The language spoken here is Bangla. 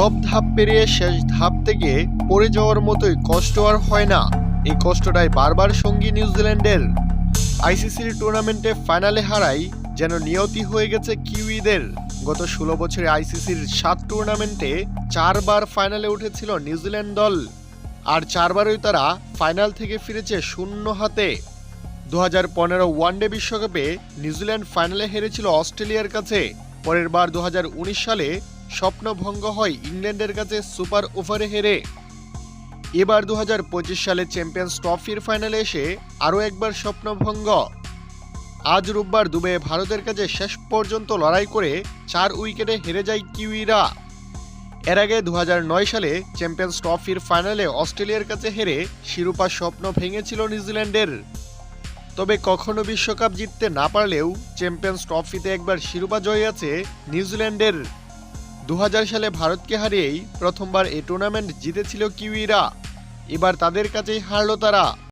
সব ধাপ পেরিয়ে শেষ ধাপ থেকে পড়ে যাওয়ার মতোই কষ্ট আর হয় না। এই কষ্টটাই বারবার সঙ্গী নিউজিল্যান্ডের আইসিসির টুর্নামেন্টে ফাইনালে হারাই যেন নিয়তি হয়ে গেছে কিউইদের। গত ষোলো বছরে আইসিসির সাত টুর্নামেন্টে চারবার ফাইনালে উঠেছিল নিউজিল্যান্ড দল, আর চারবারই তারা ফাইনাল থেকে ফিরেছে শূন্য হাতে। দু হাজার পনেরো ওয়ানডে বিশ্বকাপে নিউজিল্যান্ড ফাইনালে হেরেছিল অস্ট্রেলিয়ার কাছে। পরের বার দু হাজার উনিশ সালে স্বপ্নভঙ্গ হয় ইংল্যান্ডের কাছে সুপার ওভারে হেরে। এবার দু হাজার পঁচিশ সালে চ্যাম্পিয়ন্স ট্রফির ফাইনালে এসে আরও একবার স্বপ্নভঙ্গ। আজ রোববার দুবে ভারতের কাছে শেষ পর্যন্ত লড়াই করে চার উইকেটে হেরে যায় কিউইরা। এর আগে দু হাজার নয় সালে চ্যাম্পিয়ন্স ট্রফির ফাইনালে অস্ট্রেলিয়ার কাছে হেরে শিরোপা স্বপ্ন ভেঙেছিল নিউজিল্যান্ডের। তবে কখনো বিশ্বকাপ জিততে না পারলেও চ্যাম্পিয়ন্স ট্রফিতে একবার শিরোপা জয় আছে নিউজিল্যান্ডের। দু হাজার সালে ভারতকে হারিয়েই প্রথমবার এ টুর্নামেন্ট জিতেছিল কিউইরা। এবার তাদের কাছেই হারল তারা।